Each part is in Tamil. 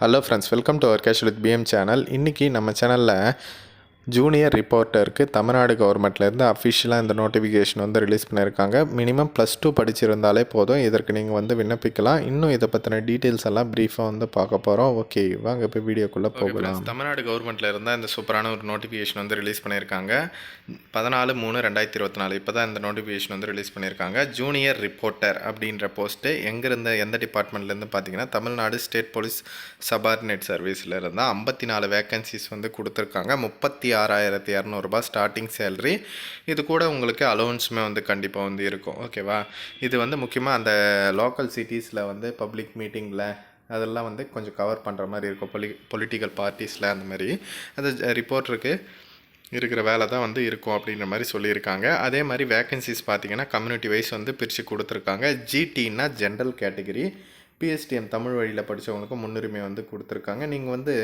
Hello friends welcome to our cash with PM channel இன்றைக்கி நம்ம சேனலில் ஜூனியர் ரிப்போர்ட்டருக்கு தமிழ்நாடு கவர்மெண்ட்லேருந்து அஃபிஷியலாக இந்த நோட்டிஃபிகேஷன் வந்து ரிலீஸ் பண்ணியிருக்காங்க. மினிமம் ப்ளஸ் டூ படிச்சிருந்தாலே போதும். இதற்கு நீங்கள் வந்து விண்ணப்பிக்கலாம். இன்னும் இதை பற்றின டீட்டெயில்ஸ் எல்லாம் ப்ரீஃபாக வந்து பார்க்க போகிறோம் ஓகே வாங்க இப்போ வீடியோக்குள்ளே போகலாம். தமிழ்நாடு கவர்மெண்ட்டில் இருந்தால் இந்த சூப்பரான ஒரு நோட்டிஃபிகேஷன் வந்து ரிலீஸ் பண்ணியிருக்காங்க. பதினாலு மூணு ரெண்டாயிரத்தி இருபத்தி நாலு. இப்போ தான் இந்த நோட்டிஃபிகேஷன் வந்து ரிலீஸ் பண்ணியிருக்காங்க. ஜூனியர் ரிப்போர்ட்டர் அப்படின்ற போஸ்ட்டு எங்கேருந்து எந்த டிபார்ட்மெண்ட்லேருந்து பார்த்தீங்கன்னா தமிழ்நாடு ஸ்டேட் போலீஸ் சபார்டினேட் சர்வீஸில் இருந்தால் ஐம்பத்தி நாலு வேகன்சிஸ் வந்து கொடுத்துருக்காங்க. முப்பத்தி ஆறாயிரத்தி இரநூறுபா ஸ்டார்டிங் சேலரி இது கூட உங்களுக்கு அலோவன்ஸுமே வந்து கண்டிப்பாக வந்து இருக்கும். ஓகேவா இது வந்து முக்கியமாக அந்த லோக்கல் சிட்டிஸில் வந்து பப்ளிக் மீட்டிங்கில் அதெல்லாம் வந்து கொஞ்சம் கவர் பண்ணுற மாதிரி இருக்கும். பொலி பொலிட்டிக்கல் பார்ட்டிஸில் அந்த மாதிரி. அந்த ரிப்போர்ட்டருக்கு இருக்கிற வேலை தான் வந்து இருக்கும் அப்படின்ற மாதிரி சொல்லியிருக்காங்க. அதே மாதிரி வேக்கன்சிஸ் பார்த்தீங்கன்னா கம்யூனிட்டி வைஸ் வந்து பிரித்து கொடுத்துருக்காங்க. ஜிடின்னா ஜென்ரல் கேட்டகரி பிஎஸ்டிஎம் தமிழ் வழியில் படித்தவங்களுக்கும் முன்னுரிமை வந்து கொடுத்துருக்காங்க. நீங்கள் வந்து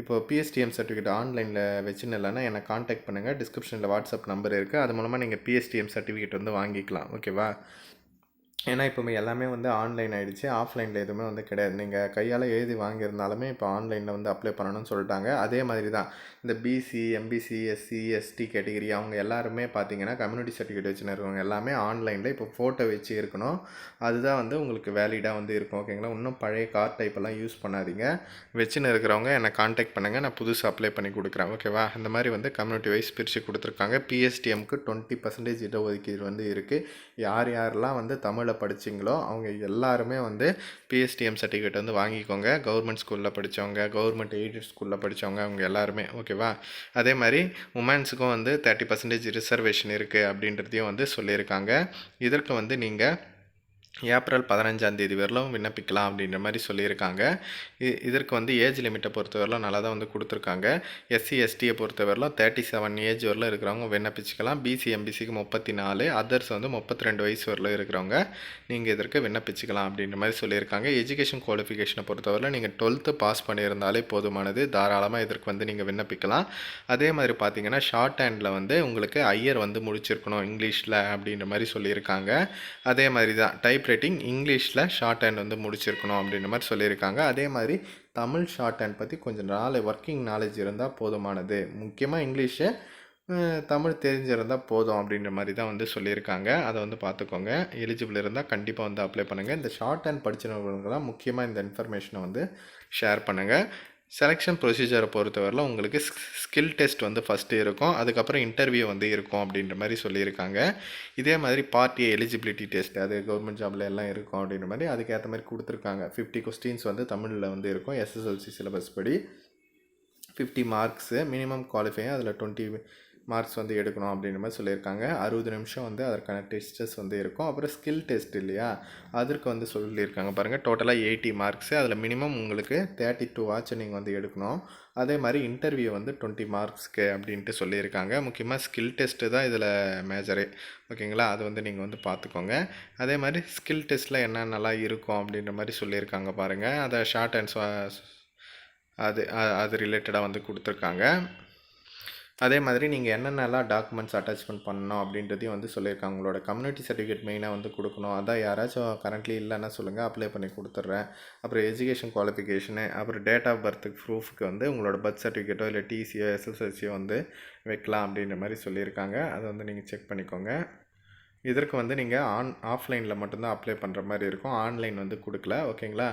இப்போ பிஎஸ்டிஎம் சர்டிஃபிகேட் ஆன்லைனில் வச்சுன்னு இல்லைன்னா என்னை காண்டாக்ட் பண்ணுங்கள் டிஸ்கிரிப்ஷனில் வாட்ஸ்அப் நம்பர் இருக்குது அது மூலமாக நீங்கள் பிஎஸ்டிஎம் சர்டிஃபிகேட் வந்து வாங்கிக்கலாம். ஓகேவா ஏன்னா இப்போ எல்லாமே வந்து ஆன்லைன் ஆகிடுச்சு ஆஃப்லைனில் எதுவுமே வந்து கிடையாது. நீங்கள் கையால் எழுதி வாங்கியிருந்தாலுமே இப்போ ஆன்லைனில் வந்து அப்ளை பண்ணணும்னு சொல்லிட்டாங்க. அதே மாதிரி தான் இந்த BC MBC SC ST category அவங்க எல்லாருமே பார்த்தீங்கன்னா கம்யூனிட்டி சர்டிஃபிகேட் வச்சுன்னு இருக்கவங்க எல்லாமே ஆன்லைனில் இப்போ ஃபோட்டோ வச்சு இருக்கணும். அதுதான் வந்து உங்களுக்கு வேலிடாக வந்து இருக்கும். ஓகேங்களா இன்னும் பழைய கார் டைப்பெல்லாம் யூஸ் பண்ணாதீங்க. வச்சுன்னு இருக்கிறவங்க என்னை காண்டாக்ட் பண்ணுங்கள் நான் புதுசு அப்ளை பண்ணி கொடுக்குறேன். ஓகேவா இந்த மாதிரி வந்து கம்யூனிட்டி வைஸ் பிரித்து கொடுத்துருக்காங்க. பிஎஸ்டிஎம்க்கு டுவெண்ட்டி பர்சன்டேஜ் இடஒதுக்கீடு வந்து இருக்குது யார் யாரெல்லாம் வந்து தமிழை படிச்சிங்களோ அவங்க எல்லாருமே வந்து பிஎஸ்டிஎம் சர்டிஃபிகேட் வந்து வாங்கிக்கோங்க. கவர்மெண்ட் ஸ்கூலில் படித்தவங்க கவர்மெண்ட் எய்டட் ஸ்கூலில் படித்தவங்க அவங்க எல்லாருமே ஓகேவா அதே மாதிரி உமன்ஸுக்கும் வந்து தேர்ட்டி பர்சன்டேஜ் ரிசர்வேஷன் இருக்குது அப்படின்றதையும் வந்து சொல்லியிருக்காங்க. இதற்கு வந்து நீங்கள் ஏப்ரல் பதினஞ்சாம் தேதி வரலும் விண்ணப்பிக்கலாம் அப்படின்ற மாதிரி சொல்லியிருக்காங்க. இதற்கு வந்து ஏஜ் லிமிட்டை பொறுத்தவரையிலும் நல்லா தான் வந்து கொடுத்துருக்காங்க. எஸ்சி எஸ்டியை பொறுத்தவரையிலும் தேர்ட்டி செவன் ஏஜ் வரலும் இருக்கிறவங்க விண்ணப்பிச்சுக்கலாம். பிசி எம்பிசிக்கு முப்பத்தி நாலு அதர்ஸ் வந்து முப்பத்தி ரெண்டு வயசு வரலும் இருக்கிறவங்க நீங்கள் இதற்கு விண்ணப்பிச்சுக்கலாம் அப்படின்ற மாதிரி சொல்லியிருக்காங்க. எஜுகேஷன் குவாலிஃபிகேஷனை பொறுத்தவரையில் நீங்கள் டுவெல்த்து பாஸ் பண்ணியிருந்தாலே போதுமானது. தாராளமாக இதற்கு வந்து நீங்கள் விண்ணப்பிக்கலாம். அதே மாதிரி பார்த்தீங்கன்னா ஷார்ட் ஹேண்டில் வந்து உங்களுக்கு ஐயர் வந்து முடிச்சிருக்கணும் இங்கிலீஷில் அப்படின்ற மாதிரி சொல்லியிருக்காங்க. அதே மாதிரி தான் டைப் டைப் ரைட்டிங் இங்கிலீஷில் ஷார்ட் ஹேண்ட் வந்து முடிச்சிருக்கணும் அப்படின்ற மாதிரி சொல்லியிருக்காங்க. அதே மாதிரி தமிழ் ஷார்ட் ஹேண்ட் பற்றி கொஞ்சம் நாளை ஒர்க்கிங் நாலேஜ் இருந்தால் போதுமானது. முக்கியமாக இங்கிலீஷு தமிழ் தெரிஞ்சிருந்தால் போதும் அப்படின்ற மாதிரி தான் வந்து சொல்லியிருக்காங்க. அதை வந்து பார்த்துக்கோங்க. எலிஜிபிள் இருந்தால் கண்டிப்பாக வந்து அப்ளை பண்ணுங்கள் இந்த ஷார்ட் ஹேண்ட் படித்தவங்களுக்கெல்லாம் முக்கியமாக இந்த இன்ஃபர்மேஷனை வந்து ஷேர் பண்ணுங்கள் செலெக்ஷன் ப்ரொசீஜரை பொறுத்தவரையில் உங்களுக்கு ஸ்கில் டெஸ்ட் வந்து ஃபஸ்ட்டு இருக்கும். அதுக்கப்புறம் இன்டர்வியூ வந்து இருக்கும் அப்படின்ற மாதிரி சொல்லியிருக்காங்க. இதே மாதிரி பார்ட்டி எலிஜிபிலிட்டி டெஸ்ட் அது கவர்மெண்ட் ஜாபில் எல்லாம் இருக்கும் அப்படின்ற மாதிரி அதுக்கேற்ற மாதிரி கொடுத்துருக்காங்க. ஃபிஃப்டி கொஸ்டின்ஸ் வந்து தமிழில் வந்து இருக்கும். எஸ்எஸ்எல்சி சிலபஸ் படி ஃபிஃப்டி மார்க்ஸு மினிமம் குவாலிஃபை அதில் டுவெண்ட்டி மார்க்ஸ் வந்து எடுக்கணும் அப்படின்ற மாதிரி சொல்லியிருக்காங்க. அறுபது நிமிஷம் வந்து அதற்கான டெஸ்டஸ் வந்து இருக்கும். அப்புறம் ஸ்கில் டெஸ்ட் இல்லையா? அதற்கு வந்து சொல்லியிருக்காங்க பாருங்கள் டோட்டலாக எயிட்டி மார்க்ஸு அதில் மினிமம் உங்களுக்கு தேர்ட்டி டூ வாட்ச் நீங்கள் வந்து எடுக்கணும். அதே மாதிரி இன்டர்வியூ வந்து டுவெண்ட்டி மார்க்ஸ்க்கு அப்படின்ட்டு சொல்லியிருக்காங்க. முக்கியமாக ஸ்கில் டெஸ்ட்டு தான் இதில் மேஜரே ஓகேங்களா அது வந்து நீங்கள் வந்து பார்த்துக்கோங்க. அதே மாதிரி ஸ்கில் டெஸ்ட்டில் என்னென்னலாம் இருக்கும் அப்படின்ற மாதிரி சொல்லியிருக்காங்க பாருங்கள் அதை ஷார்ட் அண்ட் அது அது ரிலேட்டடாக வந்து கொடுத்துருக்காங்க. அதே மாதிரி நீங்கள் என்னென்னலாம் டாக்குமெண்ட்ஸ் அட்டாச்மெண்ட் பண்ணணும் அப்படின்றதையும் வந்து சொல்லியிருக்காங்க. உங்களோட கம்யூனிட்டி சர்டிஃபிகேட் மெயினாக வந்து கொடுக்கணும். அதான் யாராச்சும் கரண்ட்லி இல்லைன்னா சொல்லுங்கள் அப்ளை பண்ணி கொடுத்துட்றேன். அப்புறம் எஜுகேஷன் குவாலிஃபிகேஷனு அப்புறம் டேட் ஆஃப் பர்த்துக்கு ப்ரூஃப்க்கு வந்து உங்களோட பர்த் சர்டிஃபிகேட்டோ இல்லை டிசியோ எஸ்எஸ்எல்சியோ வந்து வைக்கலாம் அப்படின்ற மாதிரி சொல்லியிருக்காங்க. அதை வந்து நீங்கள் செக் பண்ணிக்கோங்க. இதற்கு வந்து நீங்கள் ஆன் ஆஃப்லைனில் மட்டும்தான் அப்ளை பண்ணுற மாதிரி இருக்கும். ஆன்லைன் வந்து கொடுக்கல. ஓகேங்களா?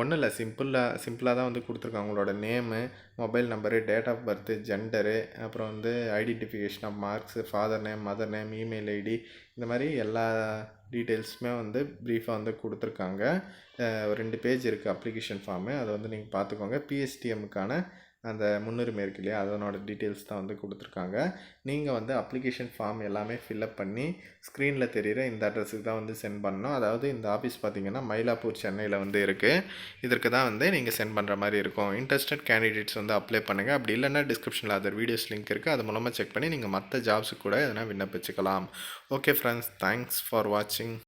ஒன்றும் இல்லை. சிம்பிளாக சிம்பிளாக தான் வந்து கொடுத்துருக்காங்க. உங்களோட name mobile number date of birth gender அப்புறம் வந்து identification of marks father name mother name email ID இந்த மாதிரி எல்லா டீட்டெயில்ஸுமே வந்து ப்ரீஃபாக வந்து கொடுத்துருக்காங்க. ரெண்டு பேஜ் இருக்குது அப்ளிகேஷன் ஃபார்மு அதை வந்து நீங்கள் பார்த்துக்கோங்க. பிஎஸ்டிஎம்முக்கான அந்த முன்னுரிமை இருக்கு இல்லையா? அதனோட டீட்டெயில்ஸ் தான் வந்து கொடுத்துருக்காங்க. நீங்கள் வந்து அப்ளிகேஷன் ஃபார்ம் எல்லாமே ஃபில்அப் பண்ணி ஸ்க்ரீனில் தெரிகிற இந்த அட்ரஸுக்கு தான் வந்து சென்ட் பண்ணணும். அதாவது இந்த ஆஃபீஸ் பார்த்திங்கன்னா மயிலாப்பூர் சென்னையில் வந்து இருக்குது இதற்கு தான் வந்து நீங்கள் சென்ட் பண்ணுற மாதிரி இருக்கும். இன்ட்ரெஸ்டட் கேண்டிடேட்ஸ் வந்து அப்ளை பண்ணுங்கள் அப்படி இல்லைன்னா டிஸ்கிரிப்ஷனில் அதர் வீடியோஸ் லிங்க் இருக்குது அது மூலமாக செக் பண்ணி நீங்கள் மற்ற ஜாப்ஸுக்கு கூட எதனா விண்ணப்பிச்சுக்கலாம். ஓகே ஃப்ரெண்ட்ஸ் தேங்க்ஸ் ஃபார் வாட்சிங்